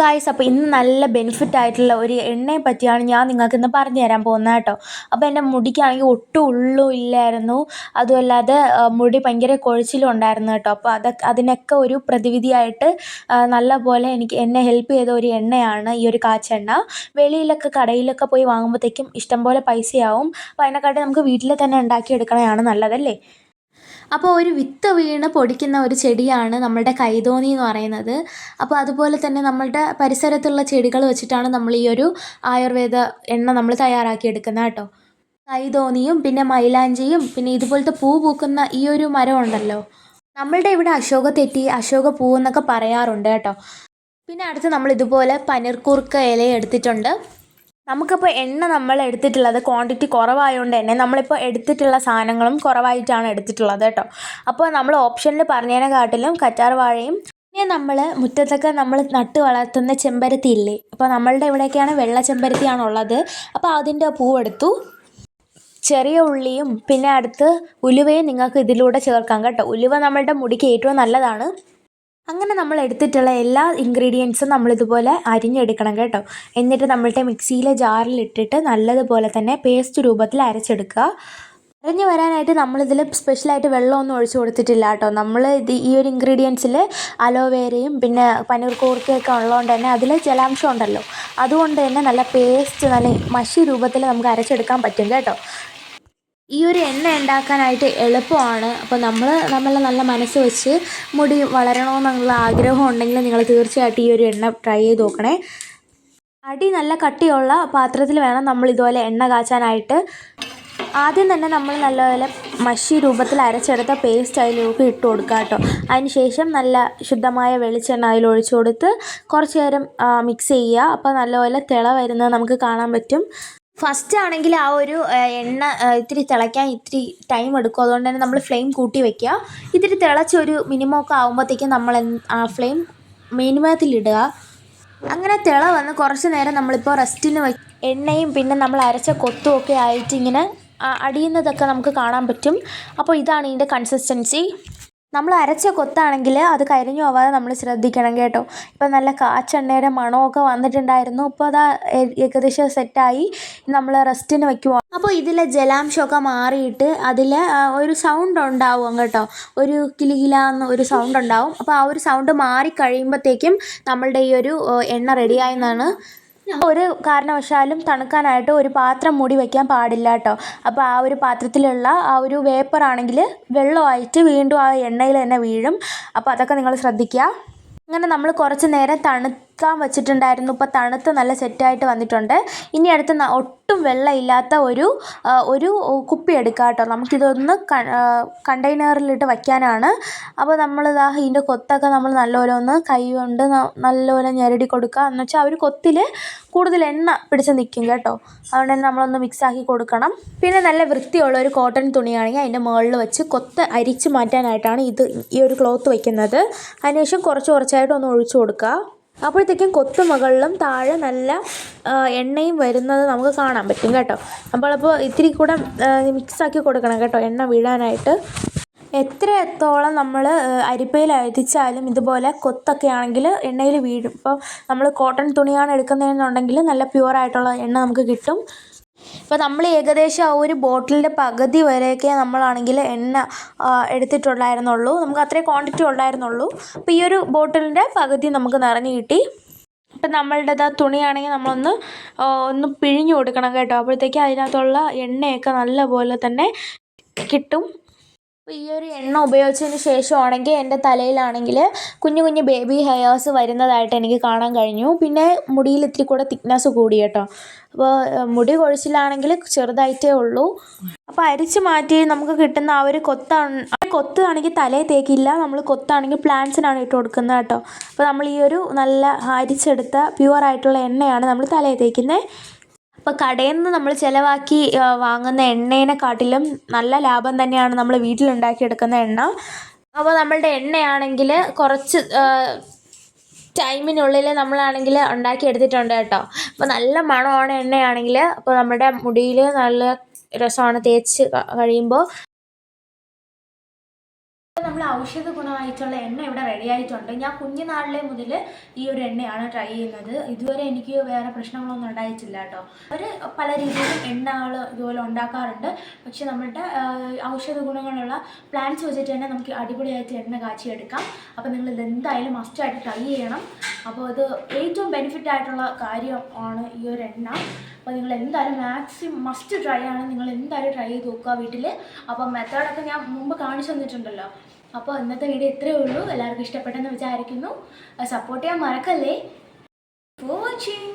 Guys അപ്പോൾ ഇന്ന് നല്ല ബെനിഫിറ്റ് ആയിട്ടുള്ള ഒരു എണ്ണയെ പറ്റിയാണ് ഞാൻ നിങ്ങൾക്ക് ഇന്ന് പറഞ്ഞു തരാൻ പോകുന്നത് കേട്ടോ. അപ്പോൾ എന്റെ മുടിക്കാണെങ്കിൽ ഒട്ടും ഉള്ളും ഇല്ലായിരുന്നു. അതുമല്ലാതെ മുടി ഭയങ്കര കൊഴിച്ചിലും ഉണ്ടായിരുന്നു കേട്ടോ. അപ്പോൾ അത് അതിനൊക്കെ ഒരു പ്രതിവിധിയായിട്ട് നല്ലപോലെ എനിക്ക് എന്നെ ഹെൽപ്പ് ചെയ്ത ഒരു എണ്ണയാണ് ഈ ഒരു കാച്ചെണ്ണ. വെളിയിലൊക്കെ കടയിലൊക്കെ പോയി വാങ്ങുമ്പോഴത്തേക്കും ഇഷ്ടംപോലെ പൈസയാവും. അപ്പോൾ അതിനെക്കാട്ടി നമുക്ക് വീട്ടിൽ തന്നെ ഉണ്ടാക്കി എടുക്കണതാണ് നല്ലതല്ലേ? അപ്പോൾ ഒരു വിത്ത് വീണ് പൊടിക്കുന്ന ഒരു ചെടിയാണ് നമ്മളുടെ കൈതോണി എന്ന് പറയുന്നത്. അപ്പോൾ അതുപോലെ തന്നെ നമ്മളുടെ പരിസരത്തുള്ള ചെടികൾ വെച്ചിട്ടാണ് നമ്മൾ ഈ ഒരു ആയുർവേദ എണ്ണ നമ്മൾ തയ്യാറാക്കിയെടുക്കുന്നത് കേട്ടോ. കൈതോന്നിയും പിന്നെ മൈലാഞ്ചിയും പിന്നെ ഇതുപോലത്തെ പൂ പൂക്കുന്ന ഈ ഒരു മരമുണ്ടല്ലോ നമ്മളുടെ ഇവിടെ അശോക തെറ്റി അശോക പൂ എന്നൊക്കെ പറയാറുണ്ട് കേട്ടോ. പിന്നെ അടുത്ത് നമ്മൾ ഇതുപോലെ പനിർക്കൂർക്ക ഇല എടുത്തിട്ടുണ്ട്. നമുക്കിപ്പോൾ എണ്ണ നമ്മൾ എടുത്തിട്ടുള്ളത് ക്വാണ്ടിറ്റി കുറവായതുകൊണ്ട് തന്നെ നമ്മളിപ്പോൾ എടുത്തിട്ടുള്ള സാധനങ്ങളും കുറവായിട്ടാണ് എടുത്തിട്ടുള്ളത് കേട്ടോ. അപ്പോൾ നമ്മൾ ഓപ്ഷനിൽ പറഞ്ഞതിനെക്കാട്ടിലും കറ്റാർ വാഴയും പിന്നെ നമ്മൾ മുറ്റത്തൊക്കെ നമ്മൾ നട്ട് വളർത്തുന്ന ചെമ്പരത്തി ഇല്ലേ? അപ്പോൾ നമ്മളുടെ ഇവിടെയൊക്കെയാണ് വെള്ള ചെമ്പരത്തിയാണ് ഉള്ളത് അപ്പോൾ അതിന്റെ പൂവെടുത്തു ചെറിയ ഉള്ളിയും പിന്നെ അടുത്ത് ഉലുവയും നിങ്ങൾക്ക് ഇതിലൂടെ ചേർക്കാം കേട്ടോ. ഉലുവ നമ്മളുടെ മുടിക്ക് ഏറ്റവും നല്ലതാണ്. അങ്ങനെ നമ്മൾ എടുത്തിട്ടുള്ള എല്ലാ ഇൻഗ്രീഡിയൻസും നമ്മളിതുപോലെ അരിഞ്ഞെടുക്കണം കേട്ടോ. എന്നിട്ട് നമ്മളുടെ മിക്സിയിലെ ജാറിലിട്ടിട്ട് നല്ലതുപോലെ തന്നെ പേസ്റ്റ് രൂപത്തിൽ അരച്ചെടുക്കുക. അരഞ്ഞു വരാനായിട്ട് നമ്മളിതിൽ സ്പെഷ്യലായിട്ട് വെള്ളമൊന്നും ഒഴിച്ചു കൊടുത്തിട്ടില്ല കേട്ടോ. നമ്മൾ ഇത് ഈ ഒരു ഇൻഗ്രീഡിയൻസിൽ അലോവേരയും പിന്നെ പനീർ കൂർക്കയൊക്കെ ഉള്ളതുകൊണ്ട് തന്നെ അതിൽ ജലാംശം ഉണ്ടല്ലോ. അതുകൊണ്ട് തന്നെ നല്ല പേസ്റ്റ് നല്ല മഷി രൂപത്തിൽ നമുക്ക് അരച്ചെടുക്കാൻ പറ്റും കേട്ടോ. ഈ ഒരു എണ്ണ ഉണ്ടാക്കാനായിട്ട് എളുപ്പമാണ്. അപ്പോൾ നമ്മൾ നമ്മളെ നല്ല മനസ്സ് വെച്ച് മുടി വളരണമെന്നുള്ള ആഗ്രഹം ഉണ്ടെങ്കിൽ നിങ്ങൾ തീർച്ചയായിട്ടും ഈ ഒരു എണ്ണ ട്രൈ ചെയ്ത് നോക്കണേ. അടി നല്ല കട്ടിയുള്ള പാത്രത്തിൽ വേണം നമ്മൾ ഇതുപോലെ എണ്ണ കാച്ചാനായിട്ട്. ആദ്യം തന്നെ നമ്മൾ നല്ലപോലെ മഷി രൂപത്തിൽ അരച്ചെടുത്ത പേസ്റ്റ് അതിലേക്ക് ഇട്ട് കൊടുക്കുക കേട്ടോ. അതിന് ശേഷം നല്ല ശുദ്ധമായ വെളിച്ചെണ്ണ അതിൽ ഒഴിച്ചു കൊടുത്ത് കുറച്ച് നേരം മിക്സ് ചെയ്യുക. അപ്പോൾ നല്ലപോലെ തിള വരുന്നത് നമുക്ക് കാണാൻ പറ്റും. ഫസ്റ്റ് ആണെങ്കിൽ ആ ഒരു എണ്ണ ഇത്തിരി തിളയ്ക്കാൻ ഇത്തിരി ടൈം എടുക്കും. അതുകൊണ്ട് തന്നെ നമ്മൾ ഫ്ലെയിം കൂട്ടി വെക്കുക. ഇത്തിരി തിളച്ചൊരു മിനിമം ഒക്കെ ആകുമ്പോഴത്തേക്കും നമ്മൾ ആ ഫ്ലെയിം മിനിമത്തിലിടുക അങ്ങനെ തിള വന്ന് കുറച്ച് നേരം നമ്മളിപ്പോൾ റെസ്റ്റിന് വെ എണ്ണയും പിന്നെ നമ്മൾ അരച്ച കൊത്തും ഒക്കെ ആയിട്ട് ഇങ്ങനെ അടിയുന്നതൊക്കെ നമുക്ക് കാണാൻ പറ്റും. അപ്പോൾ ഇതാണ് ഇതിന്റെ കൺസിസ്റ്റൻസി നമ്മൾ അരച്ച കൊത്താണെങ്കിൽ അത് കരിഞ്ഞു പോവാതെ നമ്മൾ ശ്രദ്ധിക്കണം കേട്ടോ. ഇപ്പം നല്ല കാച്ചെണ്ണയുടെ മണമൊക്കെ വന്നിട്ടുണ്ടായിരുന്നു. ഇപ്പോൾ അതാ ഏകദേശം സെറ്റായി നമ്മൾ റെസ്റ്റിന് വെക്കുവാണ് അപ്പോൾ ഇതിലെ ജലാംശമൊക്കെ മാറിയിട്ട് അതിൽ ഒരു സൗണ്ട് ഉണ്ടാവും കേട്ടോ. ഒരു കിലുകില ഒരു സൗണ്ട് ഉണ്ടാവും. അപ്പോൾ ആ ഒരു സൗണ്ട് മാറി കഴിയുമ്പോഴത്തേക്കും നമ്മളുടെ ഈ ഒരു എണ്ണ റെഡിയായെന്നാണ് ഒരു കാരണവശാലും തണുക്കാനായിട്ട് ഒരു പാത്രം മൂടി വയ്ക്കാൻ പാടില്ല കേട്ടോ അപ്പോൾ ആ ഒരു പാത്രത്തിലുള്ള ആ ഒരു വേപ്പർ വേപ്പറാണെങ്കിൽ വെള്ളമായിട്ട് വീണ്ടും ആ എണ്ണയിൽ തന്നെ വീഴും. അപ്പോൾ അതൊക്കെ നിങ്ങൾ ശ്രദ്ധിക്കുക. അങ്ങനെ നമ്മൾ കുറച്ച് നേരം തണുക്കാൻ വെച്ചിട്ടുണ്ടായിരുന്നു. ഇപ്പോൾ തണുത്ത് നല്ല സെറ്റായിട്ട് വന്നിട്ടുണ്ട്. ഇനി അടുത്ത് ഒട്ടും വെള്ളമില്ലാത്ത ഒരു ഒരു കുപ്പി എടുക്കുക കേട്ടോ. നമുക്കിതൊന്ന് കണ്ടെയ്നറിലിട്ട് വയ്ക്കാനാണ്. അപ്പോൾ നമ്മൾ നമ്മളിതാ ഇതിന്റെ കൊത്തൊക്കെ നമ്മൾ നല്ലപോലെ ഒന്ന് കൈ കൊണ്ട് നല്ലപോലെ ഞെരടി കൊടുക്കുക. എന്ന് വെച്ചാൽ ഒരു കൊത്തിൽ കൂടുതൽ എണ്ണ പിടിച്ച് നിൽക്കും കേട്ടോ. അതുകൊണ്ട് തന്നെ നമ്മളൊന്ന് മിക്സാക്കി കൊടുക്കണം. പിന്നെ നല്ല വൃത്തിയുള്ള ഒരു കോട്ടൺ തുണിയാണെങ്കിൽ അതിന്റെ മുകളിൽ വെച്ച് കൊത്ത് അരിച്ച് മാറ്റാനായിട്ടാണ് ഇത് ഈ ഒരു ക്ലോത്ത് വയ്ക്കുന്നത്. അതിനുശേഷം കുറച്ച് കുറച്ചായിട്ട് ഒന്ന് ഒഴിച്ചു കൊടുക്കുക. അപ്പോഴത്തേക്കും കൊത്ത് മുകളിലും താഴെ നല്ല എണ്ണയും വരുന്നത് നമുക്ക് കാണാൻ പറ്റും കേട്ടോ. അപ്പോൾ ഇത്തിരി കൂടെ മിക്സാക്കി കൊടുക്കണം കേട്ടോ എണ്ണ വീഴാനായിട്ട്. എത്രത്തോളം നമ്മൾ അരിപ്പയിൽ അരിച്ചാലും ഇതുപോലെ കൊത്തൊക്കെ ആണെങ്കിൽ എണ്ണയിൽ വീഴും. ഇപ്പോൾ നമ്മൾ കോട്ടൺ തുണിയാണ് എടുക്കുന്നതെന്നുണ്ടെങ്കിൽ നല്ല പ്യുവറായിട്ടുള്ള എണ്ണ നമുക്ക് കിട്ടും. ഇപ്പോൾ നമ്മൾ ഏകദേശം ആ ഒരു ബോട്ടിലിന്റെ പകുതി വരെയൊക്കെ നമ്മളാണെങ്കിൽ എണ്ണ എടുത്തിട്ടുണ്ടായിരുന്നുള്ളൂ. നമുക്ക് അത്രയും ക്വാണ്ടിറ്റി ഉണ്ടായിരുന്നുള്ളൂ. അപ്പോൾ ഈ ഒരു ബോട്ടിലിന്റെ പകുതി നമുക്ക് നിറഞ്ഞ് കിട്ടി. ഇപ്പം നമ്മളുടേത് ആ തുണിയാണെങ്കിൽ നമ്മളൊന്ന് ഒന്ന് പിഴിഞ്ഞു കൊടുക്കണം കേട്ടോ. അപ്പോഴത്തേക്ക് അതിനകത്തുള്ള എണ്ണയൊക്കെ നല്ലപോലെ തന്നെ കിട്ടും. അപ്പോൾ ഈ ഒരു എണ്ണ ഉപയോഗിച്ചതിന് ശേഷമാണെങ്കിൽ എന്റെ തലയിലാണെങ്കിൽ കുഞ്ഞു കുഞ്ഞു ബേബി ഹെയേഴ്സ് വരുന്നതായിട്ട് എനിക്ക് കാണാൻ കഴിഞ്ഞു. പിന്നെ മുടിയിൽ ഇത്തിരി കൂടെ തിക്നെസ് കൂടി കേട്ടോ. അപ്പോൾ മുടി കൊഴിച്ചിലാണെങ്കിൽ ചെറുതായിട്ടേ ഉള്ളൂ. അപ്പോൾ അരിച്ച് മാറ്റി നമുക്ക് കിട്ടുന്ന ആ ഒരു കൊത്താണ് കൊത്താണെങ്കിൽ തലയിൽ തേക്കില്ല. നമ്മൾ കൊത്താണെങ്കിൽ പ്ലാന്റ്സിനാണ് ഇട്ട് കൊടുക്കുന്നത് കേട്ടോ. അപ്പോൾ നമ്മൾ ഈ ഒരു നല്ല അരിച്ചെടുത്ത പ്യുവർ ആയിട്ടുള്ള എണ്ണയാണ് നമ്മൾ തലയിൽ തേക്കുന്നത്. അപ്പോൾ കടയിൽ നിന്ന് നമ്മൾ ചിലവാക്കി വാങ്ങുന്ന എണ്ണേനെക്കാട്ടിലും നല്ല ലാഭം തന്നെയാണ് നമ്മൾ വീട്ടിലുണ്ടാക്കിയെടുക്കുന്ന എണ്ണ. അപ്പോൾ നമ്മളുടെ എണ്ണയാണെങ്കിൽ കുറച്ച് ടൈമിനുള്ളിൽ നമ്മളാണെങ്കിൽ ഉണ്ടാക്കി എടുത്തിട്ടുണ്ട് കേട്ടോ. അപ്പോൾ നല്ല മണമാണ് എണ്ണയാണെങ്കിൽ അപ്പോൾ നമ്മുടെ മുടിയിൽ നല്ല രസമാണ് തേച്ച് കഴിയുമ്പോൾ ഔഷധ ഗുണമായിട്ടുള്ള എണ്ണ ഇവിടെ റെഡിയായിട്ടുണ്ട് ഞാൻ കുഞ്ഞുനാളിലെ മുതൽ ഈ ഒരു എണ്ണയാണ് ട്രൈ ചെയ്യുന്നത്. ഇതുവരെ എനിക്ക് വേറെ പ്രശ്നങ്ങളൊന്നും ഉണ്ടായിട്ടില്ല കേട്ടോ. അവർ പല രീതിയിലും എണ്ണകൾ ഇതുപോലെ ഉണ്ടാക്കാറുണ്ട്. പക്ഷെ നമ്മളുടെ ഔഷധ ഗുണങ്ങളുള്ള പ്ലാന്റ്സ് വെച്ചിട്ട് തന്നെ നമുക്ക് അടിപൊളിയായിട്ട് എണ്ണ കാച്ചിയെടുക്കാം. അപ്പോൾ നിങ്ങൾ ഇത് എന്തായാലും മസ്റ്റായിട്ട് ട്രൈ ചെയ്യണം. അപ്പോൾ അത് ഏറ്റവും ബെനിഫിറ്റ് ആയിട്ടുള്ള കാര്യമാണ് ഈ ഒരു എണ്ണ. അപ്പോൾ നിങ്ങൾ എന്തായാലും മാക്സിമം മസ്റ്റ് ട്രൈ ആണ്. നിങ്ങൾ എന്തായാലും ട്രൈ ചെയ്ത് നോക്കുക വീട്ടിൽ അപ്പോൾ മെത്തേഡൊക്കെ ഞാൻ മുമ്പ് കാണിച്ചു തന്നിട്ടുണ്ടല്ലോ. അപ്പോൾ ഇന്നത്തെ വീഡിയോ ഇത്രയേ ഉള്ളൂ. എല്ലാവർക്കും ഇഷ്ടപ്പെട്ടെന്ന് വിചാരിക്കുന്നു. സപ്പോർട്ട് ചെയ്യാൻ മറക്കല്ലേ? For watching